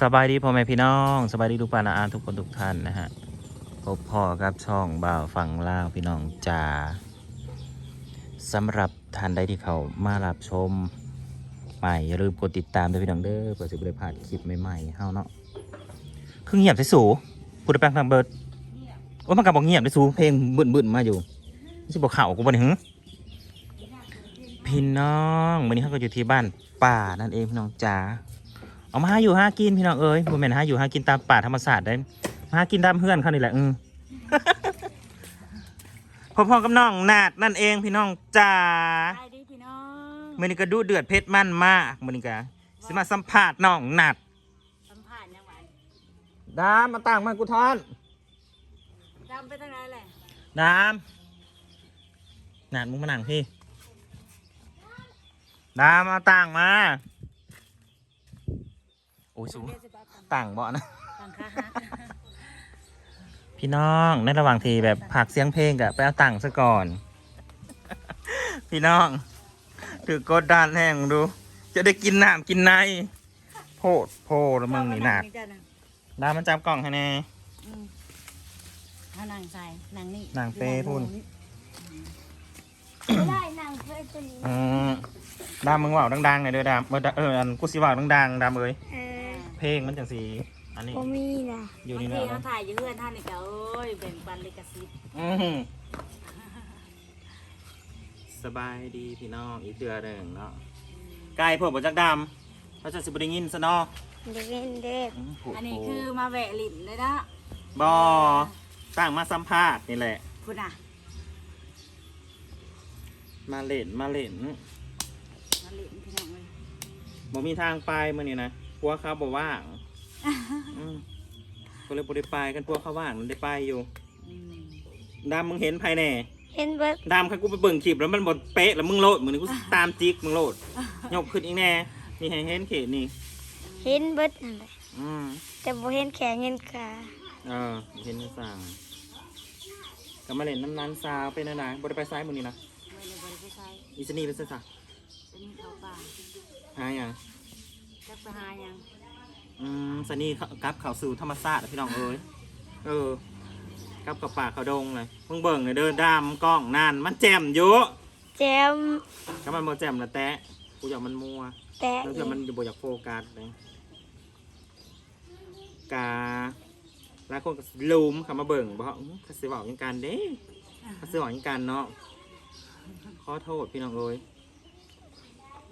สบายดีพ่อแม่พี่น้องสบายดีทุกปานาอาทุกคนทุกท่านนะฮะพบพ่อกับช่องบ่าวฝั่งล่าพี่น้องจ่าสำหรับท่านใดที่เขามารับชมใหม่อย่าลืมกดติดตามด้วยพี่น้องเด้อเพื่อจะไม่ได้พลาดคลิปใหม่ๆเฮาเนาะคือเงียบที่สูพูดได้แปลงทางเบิร์ดโอ้ยมันกับบอกเงียบที่สูเพลงบึนๆมาอยู่ไม่ใช่บอกข่าวกูบ่นี่หึพี่น้องวันนี้เขาก็อยู่ที่บ้านป่านั่นเองพี่น้องจ๋า เอามาหาอยู่หากินพี่น้องเอ้ยบ่แม่นหาอยู่หากินตามป่าธรรมศาสตร์ได้มาหากินตามเพื่อนเขานี่แหละอือพ่อๆกับน้องนาดนั่นเองพี่น้องจ๋าไปดิพี่น้องมื้อนี้ก็ดูเดือดเผ็ดมันมากมื้อนี้ก็สิมาสัมภาษณ์น้องนาดสัมผัสยังไงดามมาตั้งมากูทอนดำไปทางไหนแหละดามนาดมึงมานั่งพี่ดามมาตั้งมา โอ้ยสูงเดี๋ยวจะไปกันตั้งบ่นะทางค้าฮักพี่น้องในระหว่างที่แบบผักเสียงเพลงกับไปเอาตังค์ซะก่อน พี่น้องถือกดดันแห้งดู จะได้กินน้ำกินในโพดโพดแล้วมึงนี่หนักจ้ะะดามันจับกล่องให้แน่อืมเอานางใส่นางนี่นางเป้พุ่นไม่ได้นางเป้ตัวนี้อืมดามมึงว่าวดังๆหน่อยเด้อดามเออเอออันกูสิว่าวดังๆดามเอ้ย เออเพลงมันจังสีอันนี้ บ่มีนะอยู่บางนี่ทีนะเขาถ่ายอยู่เพื่อนท่านนี่ก็โอ้ยแบ่งปันลิขสิทธิ์อืมสบายดีพี่น้องอีกเดือนหนึ่งเนาะไก่พวกบจักดำเขาจะสิบได้ยินซะเนาะเด็กเล่นเด็กมโหอันนี้คือมาแหวะลิ้นเลยนะบอตั้งมาสัมภาษณ์นี่แหละ คุณอะมาเล่นมาเล่นมาลิ้นพี่น้องเลยบ่มีทางไปมื่อนี้นะ พวกเขาบ่ว่างอืมก็เลยบ่ได้ไปกันพวกเขาว่างมันได้ไปอยู่อืมดามมึงเห็นภายในเห็นเบิดดามค่ะกูไปเบิ่งคลิปแล้วมันบ่เป๊ะแล้วมึงโหลดมือนี้กูตามจิกมึงโหลดยกขึ้นอีกแน่นี่ให้เห็นเขตนี่ เห็นเบิดนั่นแหละอืมแต่บ่เห็นแขนเห็นขาเออเห็นไม่สั่งก็มาเล่นน้ำนันสาวเป็นอะไรบ่ได้ไปซ้ายมือนี้นะไม่ได้บริไปใช้อีสนี่เป็นซะจ้ะจะมีเขาป่าหาหยังจะ ไปหายังอืมสนี่เขากลับเข้าสู่ธรรมชาติอะพี่น้องเอ้ยเออกลับกับป่าเขาดงเลยมึงเบิ่งเลยเดินดามกล้องนานมันแจ่มอยู่แจมถ้ามันบ่แจ่มละแตะกูอยากมันมัว แตะแล้วอีเดี๋ยวกมันจะบ่อยากโฟกัสเลยกาหลายคนก็ลุมเขามาเบิ่งบอกอื้อเขาสิบอกยังกันเด้เขาสิบอกยังกันเนาะขอโทษพี่น้องเอ้ย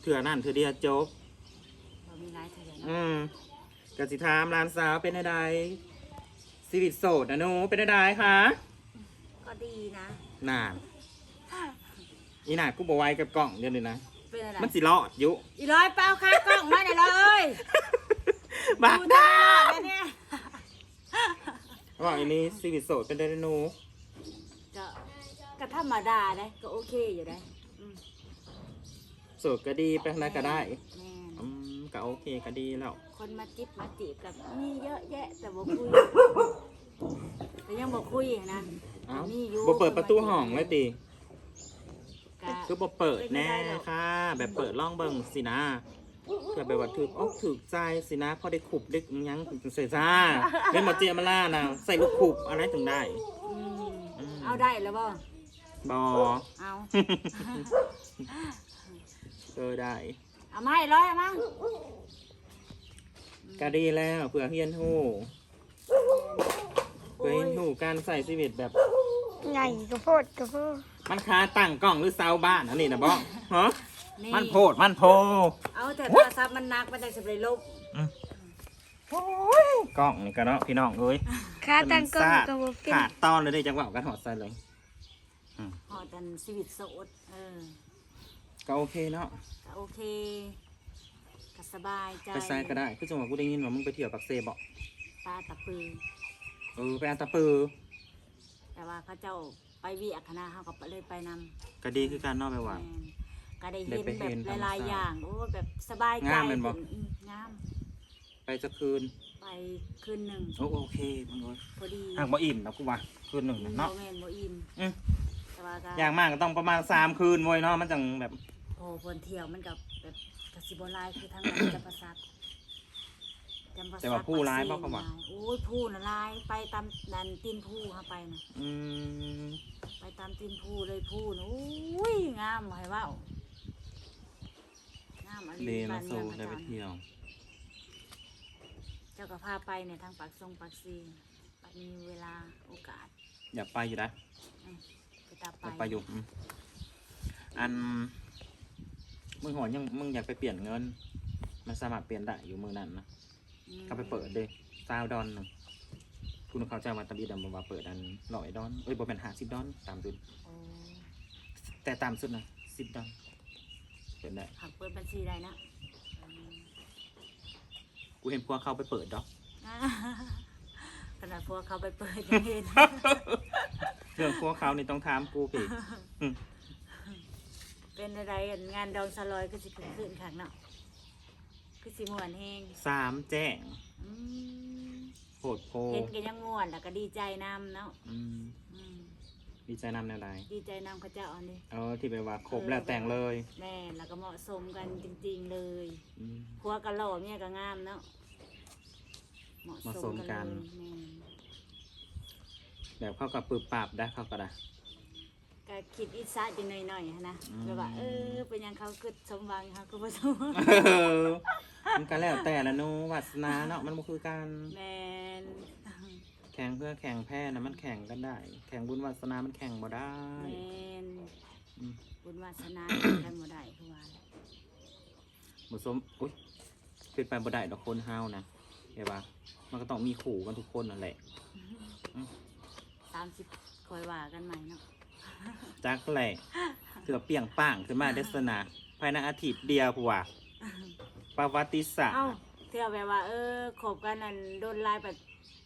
เถื่อนั่นเถื่อเดียวจบเรา มีหลายเถื่อนอืมกสิถามหลานสาวเป็นอะไรชีวิตโสดนะหนูเป็นอะไรคะก็ดีนะนานอีน่ากูบอกไว้กับกล่องเดี๋ยวนี้นะ เป็นอะไรมันสิรอดอยู่อีร้อยเป้าค่ากล้องมาเนี่ยเลยบ้าดูได้แล้วเนี่ยว่าอันนี้ชีวิตโสดเป็นอะไรหนูก็ก็ธรรมดาเลยก็โอเคอยู่ได้อืมโสดก็ดีไปทางไหนก็ได้ แม่นอืม ก็โอเคก็ดีแล้ว คนมาจิบมาจีบกับมีเยอะแยะแต่บ่คุยแต่ยังบ่คุยนะเอ้ามีอยู่บ่เปิดประตูห้องเลยติก็คือบ่เปิดแน่ค่ะ แบบเปิดล่องเบิ่งสินะเพื่อแบบว่าถูกอกถูกใจสินะพอได้ขุบได้อิหยังใส่ซ่าเล่นหมดเจียมาล่านะใส่ลูกขุบอะไรถึงได้อืมอืมเอาได้แล้วบ่บอ เอา เออได้ เอามาให้ร้อยเอามาก็ดีแล้วเผื่อเฮียนหูเผื่อเฮียนหูการใส่ชีวิตแบบ ใหญ่กระโพดกระโพดมันคาตั้งกล้องหรือเซาบ้านอันนี้นะบ้องฮะนี่มันโพดมันโพเอาแต่โทรศัพท์มันหนักมันได้สิบเลยลบกล้องนี่ก็เนาะพี่น้องเอ้ยขาตั้งกล้องก็บ่เป็นขาดตอนเลยได้จังหวะกันหอดใส่เลยหอดันชีวิตโสดเออ ก็โอเคเนาะก็โอเคก็สบายใจไปซ้ายก็ได้คือจังหวะกูได้ยินว่ามึงไปเที่ยวปักเซบอกตาตะปือเออไปอันตะปือแต่ว่าเขาเจ้าไปเวียกคณะเขาก็เลยไปนำก็ดีคือการนอกไปว่าแม่นก็ได้ได้เห็นไปแบเห็นบธรรมหลายชาติๆอย่าง โอ้แบบสบายใจงามแม่นบ่ อืมงามไปจะคืนไปคืนหนึ่งโอ้โอเคมึงเอ้ยพอดีหากบ่อิ่มนะกูว่าคืนหนึ่งน่ะโมเนาะแมนโมอินอืมแต่ ว่าก็อย่างมากก็ต้องประมาณสามคืนเว้ยเนาะมันจังแบบโอ้คนเที่ยวมันกับแบบกสิบหลายคือทางนั้นจะประสาทจำภษแต่ว่าผู้ร้ายบ่เขาว่าโอ้ยผู้น่ะร้ายไปตามนันตีนผู้เฮาไปน่ะอืมไปตามตีนผู้เลยผู้น่ะอุ้ยงามบ่ให้เว้างามอะไรเดนบ้านโซเมืองได้ไปอาจารย์เที่ยว เจ้าก็พาไปเนี่ยทางปากทรงปากซีปัดมีเวลาโอกาส อยากไปอยู่นะไป ตามอยากไปอยู่อืมอันมึงหอนยังมึงอยากไปเปลี่ยนเงิน มันสามารถเปลี่ยนได้อยู่มือนั้นนะอืมก็ไปเปิดเลยซาวดอนหนึ่งคุณเขาใจะมาตะบีดำมาเปิดอันร้อยดอนเอ้ยบ่เป็นหาสิบดอนตามสุดโอ้แต่ตามสุดนะสิบดอนเปิดได้หักเปิดบัญชีได้นะอืมกูเห็นพวกเขาไปเปิดดอกอ่า ขนาดพวกเขาไปเปิดยังเห็น เรื่องพวกเขานี่ต้องถามกูพี่เป็นอะไรกันงานดองสลอยก็สิขึ้นขึ้นขังเนาะคือสิม่วนแห้งสามแจ้งอืมโหดโพเห็นกันยังม่วนแล้วก็ดีใจนำเนาะอืมอืมดีใจนำแนวใดดีใจนำพระเจ้าอันนี้เออที่ไปว่าครบแล้วแต่งเลยแม่แล้วก็เหมาะสมกันจริง ๆ เลยอืม ผัวกะหล่อเมียก็งามเนาะ เหมาะเหมาะสสมมกักันนเลยแม่แบบเข้ากับปึบปราบได้เข้ากับได้ก็คิดอิสระจังหน่อยๆหั้นนะอืมแบบว่าเออเป็นหยังเขาคือสมหวังเขาคือบ่สมหวังเออมันก็แล้วแต่ละหนูวัสนาเนาะมันบ่คือการแมนแข่งเพื่อแข่งแพ้นะมันแข่งกันได้ แข่งบุญวาสนามันแข่งบ่ได้แมนอืมบุญวาสนากันบ่ได้คือว่าบ่สมอุ้ยเป็นไปบ่ได้ดอกคนเฮานะ เห็นปะมันก็ต้องมีขู่กันทุกคนนั่นแหละสามสิบคอยว่ากันใหม่เนาะจักแหละเกือบเปรียงป้างขึ้นมาเดสนาภายในอาทิตย์เดียวผัวประวัติศาสตเอ้าร์เทื่อแบบว่า เออขบกันนั่นโดนลายแบบ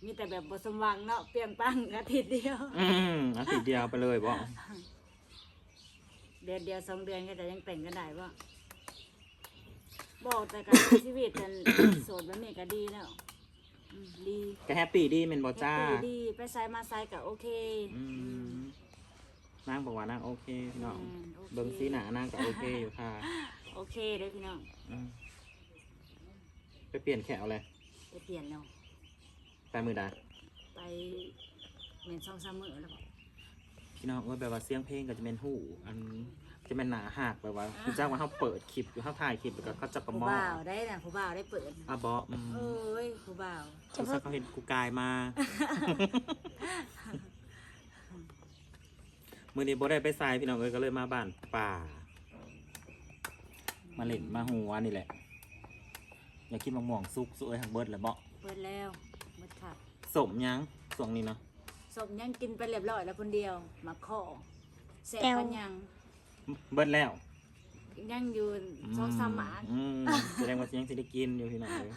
มีแต่แบบบ่สมหวังเนาะเปรียงปังอาทิตย์เดียว อืมอาทิตย์เดียวไปเลยบ่เดือนเดียวสองเดือนก็จะยังแต่งกันได้บ่ บอกแต่การใช้ชีวิตกันโสดแบบนี้ก็ดีแล้วอืมดีก็แฮปปี้ดีแม่นบ่จ้า แฮปปี้ดีไปไซมาไซก็โอเคอืมนางบอกว่านางโอเคพี่น้อง อืมโอคเบิ่งสีหน้านางก็โอเคอยู่ค่ะโอเคเด้อพี่น้องอืมไปเปลี่ยนแขวเลยไปเปลี่ยนแล้วไปมือใดไปเหม็นสองสามมื้อแล้วบอกพี่น้องว่าแบบว่าเสียงเพลงก็จะเป็นหูอัน จะเป็นหนาหักแบบว่าคือจ้างว่าเขาเปิดคลิปหรือเขาถ่ายคลิปแล้วก็เขาจะประผู้มอบ่าวได้นะผู้บ่าวได้เปิดอะบออืมเอ้ยผู้บ่าวคือสักเขาเห็นกูกายมามือนี้โบได้ไปทรายพี่น้องเอ้ยก็เลยมาบ้านป่า มาเล่นมาหัวนี่แหละ อยากกินมะม่วงซุกสวยหักเบิร์ดแหละเบาะเปิดแล้วหมดค่ะสมยังส่วงนี้เนาะศพยังกินไปเรียบร้อยแล้วคนเดียวมาข้อแสบกันยัง เบิร์ดแล้วยังอยู่สองสามหมากอืมแสดงว่าสิยังสิได้กินอยู่พี่น้องเลย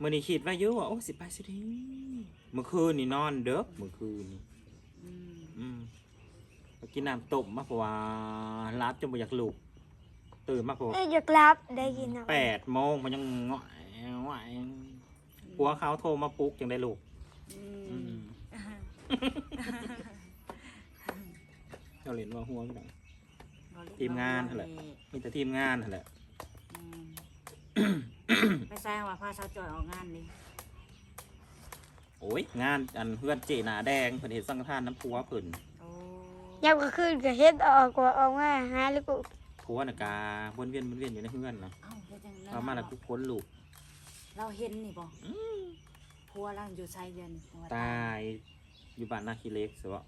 มื่อนี้คิดว่าอยู่ว่าโอ้สิไปสิทีเมื่อคืนนี่นอนเด้อเมื่อคืนนี่อืมอืมไปกินน้ำต้มมาเพราะว่ารับจนบ่อยากลุกตื่นมาเพราะว่าเอ้ยอยากรับได้ยินเอาแปดโมงมันยังง่อยง่อยผัวเขาโทรมาปลุกจังได้ลูกอือืมม เราเรียนว่าหัวพี่น้องทีมงานนั่นแหละ มีแต่ทีมงานนั่นแหละ อืมไปแซงว่าพาสาวจอยออกงานเลยโอ้ยงานอันเพื่อนเจหนาแดงเพิ่นเห็นสังฆทานน้ำผัวเพิ่นโอ้ยามก็ขึ้นก็เฮ็ดออกกว่าออกมาหาแล้วก็ผัวน่ะกาวนเวียนวนเวียนอยู่ในเฮือนนะเอ้าเฮ็ดจังนั้นเอามาแล้วกูพ้นลูกเราเห็นนี่บ่พัวเราอยู่ชายเดือนจังหวัดตายอยู่บ้านนาคีเล็กสิวะ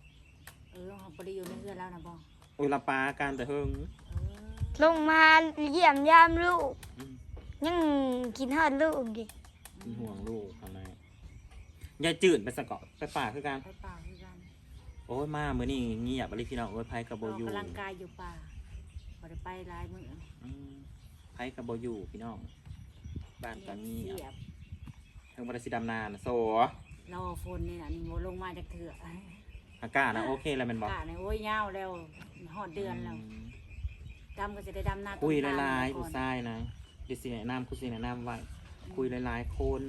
เออเขาบ่ได้อยู่ในเรือนแล้วนะบ่โอ้ยละปาการแต่เฮิงเออลงมาเยี่ยมยามลูกอืมยังกินฮอดลูกดิเป็นห่วงลูกอะไรยายจืดไปสะเกาะไปป่าคือกัน ไปป่าคือกันโอ้ยมามื้อนี้เงียบอะไรพี่น้องโอ้ยไผกับโบออกอยู่กำลังกายอยู่ป่าบ่ได้ไปหลายมื้ออืมไผกับโบอยู่พี่น้อง บ้านก็เงียเสียบบทางบริษัทดำนานะโซรอฝนนี่น่ะนี่บ่ลงมาจากเถื่อ อากาศนะโอเคแล้วแมันบอกกะนี่โอ้ยยาวแล้วฮอดเดือนแล้วดำก็จะได้ดำหน้าคุยต้นหลายๆก่ผู้อนชายนะดิสิแนะนำคุยสิแนะนำไว้คุยหลายๆคน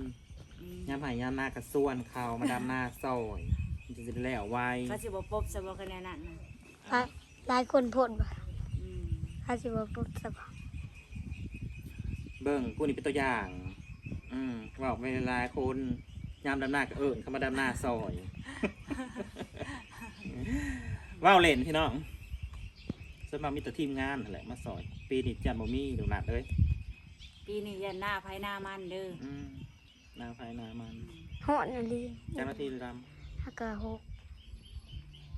อืมย่ำหายย่ำหน้ากระส่วนเขามาดำหน้าซอยมันจะได้แล้วไวเขาสิบ่ปบซะบ่คะแนนนั้นน่ะหลายหลายคนพ่นบ่อืมเขาสิว่าปุ๊บสบายเบิ่งกูนี่เป็นตัวอย่าง อืมบอกเวลาคนยามดำหน้าก็เอิญเขามาดำหน้าซอย ว้าวเล่นพี่น้องสวนมากมีแต่ทีมงานนั่นแหละมาซอยปีนี้จันบ่มีดูหนัดเลยปีนี้ยันหน้าภายหน้ามันเด้ออืมหนาไฟหนามันหอนอะไรเจ้าหน้าที่ดฮักกะหก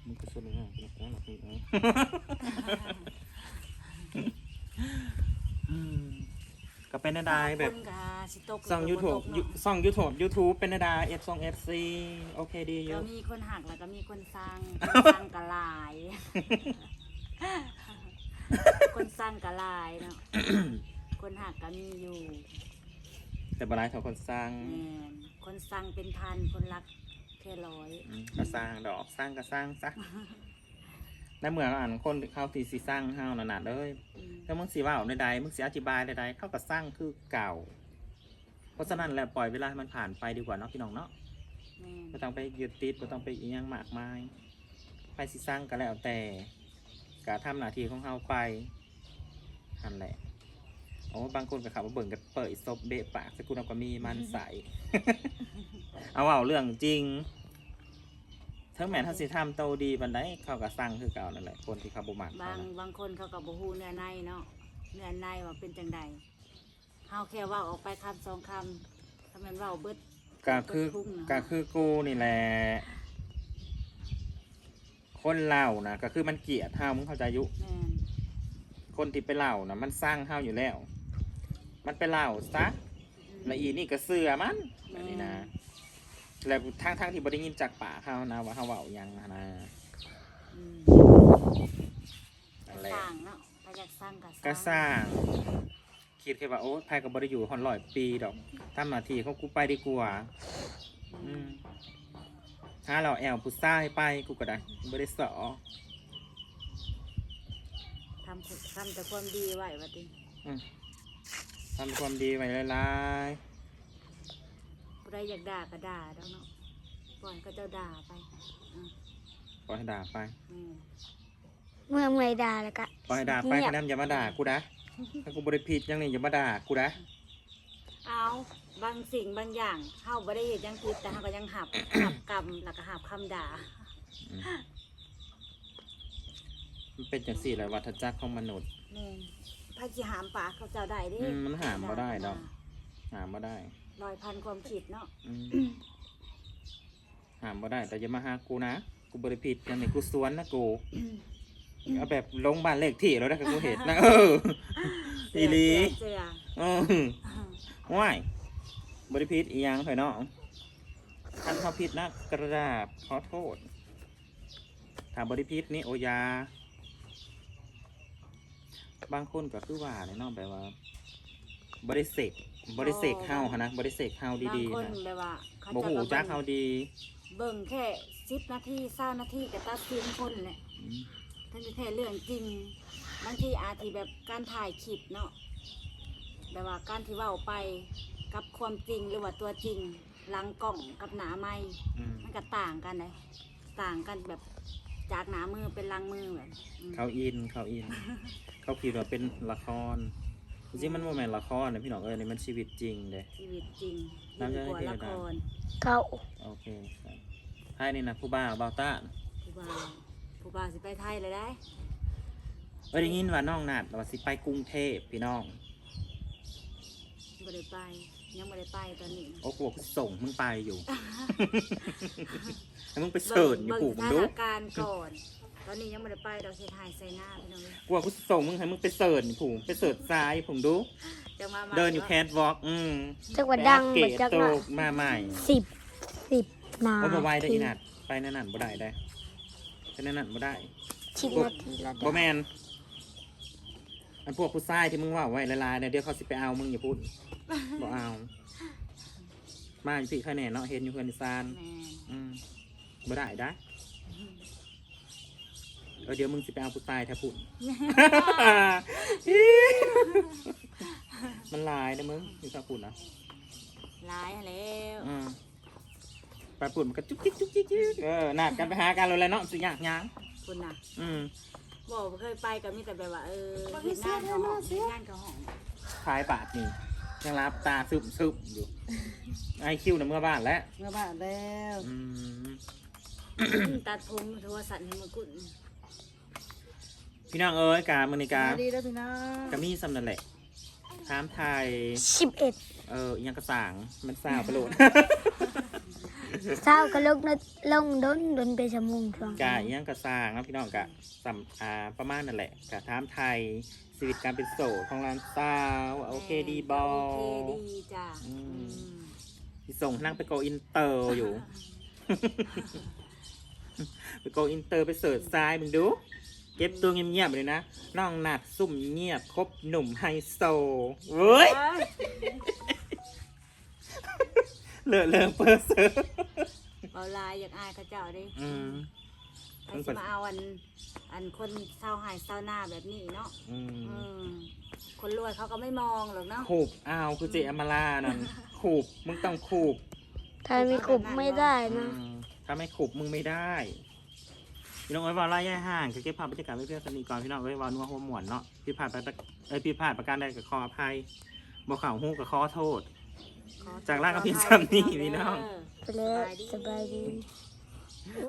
ำมึงก็สนุกมากนะหนักนี่นะอืม ก็เป็นนาดายแบบคนกาสิตกซ่องหรืยูบ่ทูบตกเนาะซ่องยูทูบยูทูบเป็นนาดาเอฟซองเอฟซีโอเคดีอก็ยู่มีคนหักแล้วก็มีคนสร้างคนสร้างกะลาย คนสร้างกะลายเนาะคนหักก็มีอยู่แต่บรายเขาคนสร้างแม่นคนสร้างเป็นพันคนรักแค่ร้อย อืมก็สร้างดอกสร้างก็สร้างซะ ในเมืองอ่านคนเขาที่สิสร้างเฮานั่นน่ะเด้ยอืมถ้ามึงสิเว่าใดๆมึงสิอธิบายใดๆเขาก็สร้างคือเก่า เพราะฉะนั้นแหละปล่อยเวลาให้มันผ่านไปดีกว่าเนาะพี่น้องเนาะแม่นไม่ต้องไปยึดติดไม่ต้องไปอีหยังมากมายไปสิสร้างก็แล้วแต่กะทำหน้าที่ของเฮาไปนั่นแหละโอ้บางคนก็ขับมาเบิ่งกันเปิดซบเบะปากสกุลก็มีมันใสเอาเอาเรื่องจริง เทั้งแม่นทัสิทำโตดีบันไดเขาก็สั่งคือเก่านั่นแหละคนที่เขาบ่มักบางเขานะบางคนเขาก็บ่ฮู้เนื้อในเนาะเนื้อในว่าเป็นจังใดเฮาแค่เว่าออกไปคำสองคำถ้ามันเว้าเบิด ก็คือทุ่งนะก็คือกูนี่แหละคนเล่านะก็คือมันเกลียดเฮามึงเข้าใจอยุ แม่นคนที่ไปเล่านะมันสร้างเฮาอยู่แล้ว มันไปเล่าซะและอีนี่ก็เสือมันอันนี้นะ แล้วทางทางๆที่บ่ได้ยินจากปากเฮานะว่าเฮาเว้าหยังนะนะอืมนั่นแหละสร้างเนาะถ้าอยากสร้างก็ก็สร้าง คิดแค่ว่าโอ้ไผก็บ่ได้อยู่ฮอนร้อยปีดอกทำหน้าที่ของกูไปดีกว่า อือืมมถ้าเราแอลผู้ชายไปกูก็ได้บ่ได้สอทำผิดทำแต่ความดีไว้ว่าติทำความดีไว้หลายผู้ ใดอยากด่าก็ด่าดอกเนาะปล่อยก็เจ้าด่าไปอืมๆปล่อยให้ด่าไปอืมเมื่อเมื่อยดาแล้วก็ปล่อยให้ด่าไปเงียบคะแนนอย่ามาด่ากูนะถ้ากูบริผิดอยังนี้อย่ามาด่ากูนะเอาบางสิ่งบางอย่างเฮาบ่ได้เฮ็ดหยังผิดแต่เฮาก็ยังหับ หับกรรมแล้วก็หับคำด่า อืมมันเป็นจังสี่แหละวัฏจักรของมนุษย์ แม่นพระสิหามปากเขาเจ้าได้เด้อืมมันหามบ่ได้ดอก หามบ่ได้ ลอยพันความคิดเนาะอืมหามบ่ได้ แต่อย่ามาหากูนะ กูบริผิดอยังนี้กูสวนนะกูเอาแบบลงบ้านเลขที่แล้วได้กับกูเห็นนะเออ อีหลี เสือเออว้ายบริผิดอีหยังไผเนาะท่านเขาผิดนะกระดาบขอโทษ ถ้าบริพิษนี่โอยา บางคนก็คือว่าเนี่ยเนาะแบบว่า บริเสก บริเสกเฮาหะนะบริเสกเฮาบางดีคนๆนะแบบว่าเขาบ่จะหูจักเฮาดีเบิ่งแค่สิบนาทีเศร้านาทีก็ตัดสินคนเนี่ยอืมท่านจะแท้เรื่องจริงบางทีอาจจะแบบการถ่ายคลิปเนาะแบบว่าการที่เว้าไปกับความจริงหรือว่าตัวจริงหลังกล้องกับหนาไม้อืมมันก็ต่างกันเลยต่างกันแบบจากหนามือเป็นหลังมือแบบอืมเขาอินเขาอิน เขาคิดว่าเป็นละคร จริงๆมันโมแมนละครนะพี่น้องเอ้ยนี่มันชีวิตจริงเลยชีวิตจริงน้ำยิ่งยากว่าให้ละเทวคดารเก่าโอเคครับให้นี่นะผู้บ้าบาวต้าผู้บ่าวผู้บ่าวสิไปไทยเลยได้เอ้ยได้ยินว่าน้องนัดว่าสิไปกรุงเทพพี่น้อง บ่ได้ไป ยังบ่ได้ไปตอนนี้โอ้กลัวกูส่งมึงไปอยู่แล้วมึงไปเสิร์ชอยู่เบิ่งกูสมึงถาดูนการณ์ก่อน ตอนนี้ยังบ่ได้ไปดอกเสียหายใส่หน้าพี่น้องเอ้ยกลัวกูส่งมึงให้มึงไปเสิร์ชอยู่กูไปเสิร์ชซ้ายผมดูจะมามาเดินอยู่แคทวอล์กอืมจักว่าดังเกบ่จักโตว่ามาใหม่สิบสิบนาโอ้บ่ไหวได้อทีอีนัดไปนั่นนั่นบ่ได้ได้ไปนั่นนั่นบ่ได้สิบนาทีละบ่แมนอันพวกผู้ชายที่มึงว่าไว้ละลายๆเนี่ยเดี๋ยวเขาสิไปเอามึงอย่าพูดบ่เอา มาอยู่พี่คะแนนเนาะเห็นอยู่เพื่อนอีซานแม่นอืมบ่ได้ได้ เออเดี๋ยวมึงสิไปเอาผู้ชายแทบพุ่น มันลายนะมึงอยู่แทบพุ่นนะหลายแล้วอืมไปปุ่นมันก็จุ๊กจิ๊กจุ๊กจิ๊กจิ๊กเออนัดกันไปหากันเลยแหละเนาะสิยากยังคุณน่ะอืมบอกบ่เคยไปก็มีแต่แบบว่าเออเฮ็ดงานเขาห้องเฮ็ดงานเขาห้องขายบาทนี่ยังรับตาซึมซึมอยู่ไอคิวในเมื่อบ้านแล้วเมื่อบ้านแล้ว อืม ตัดผมโทรศัพท์ให้มากุ่น พี่น้องเอ้ยกามือนิกาดีแล้วพี่น้องกามีสำนันแหละถามไทยสิบเอ็ดเอออิหยังกระสางมันสาวประโหลด เศร้ากระลกนะลงดนดนไปสมุงช่วงกะอิหยังกระสางนะพี่น้องกะสัมอ่าประมาณนั่นแหละกะถามไทยชีวิตการเป็นโสดของร้านสาวโอเคดีบอ โอเคดีจ้ะอืม อืมที่ส่งนั่งไปโกอินเตอร์อยู่ ไปโกอินเตอร์ไปเสิร์ชทรายมึงดู เก็บตัวเงียบๆเลยนะน้องหนัดซุ่มเงียบคบหนุ่มไฮโซเว้ยเลอะเลอะเปอร์เซอร์เบาลายอยากอายเขาเจ้าเดิอืมใครจะมาเอาอัน อันคนเศร้าหายเศร้าหน้าแบบนี้เนาะอืมอืมคนรวยเขาก็ไม่มองหรอกเนาะขูบอ้าวคือเจอมาลานั่นขูบมึงต้องขูบถ้ามีกลุ่มไม่ได้อืนะมถ้าไม่ขูบมึงไม่ได้ พี่น้องเอ้ยว่าไล่ย่าห่างคือเก็บภาพบรรยากาศไว้เพื่อนสนิทก่อนพี่น้องเอ้ยว่านัวหัวหมวนเนาะพี่พลาดไปประเอ้ยพี่พลาดประการใดกับขออภัยบ่ข่าวหู้กับขอโทษขอจากล่างกับพี่ซ้ำนี่พี่น้องเออไปแล้วสบายดี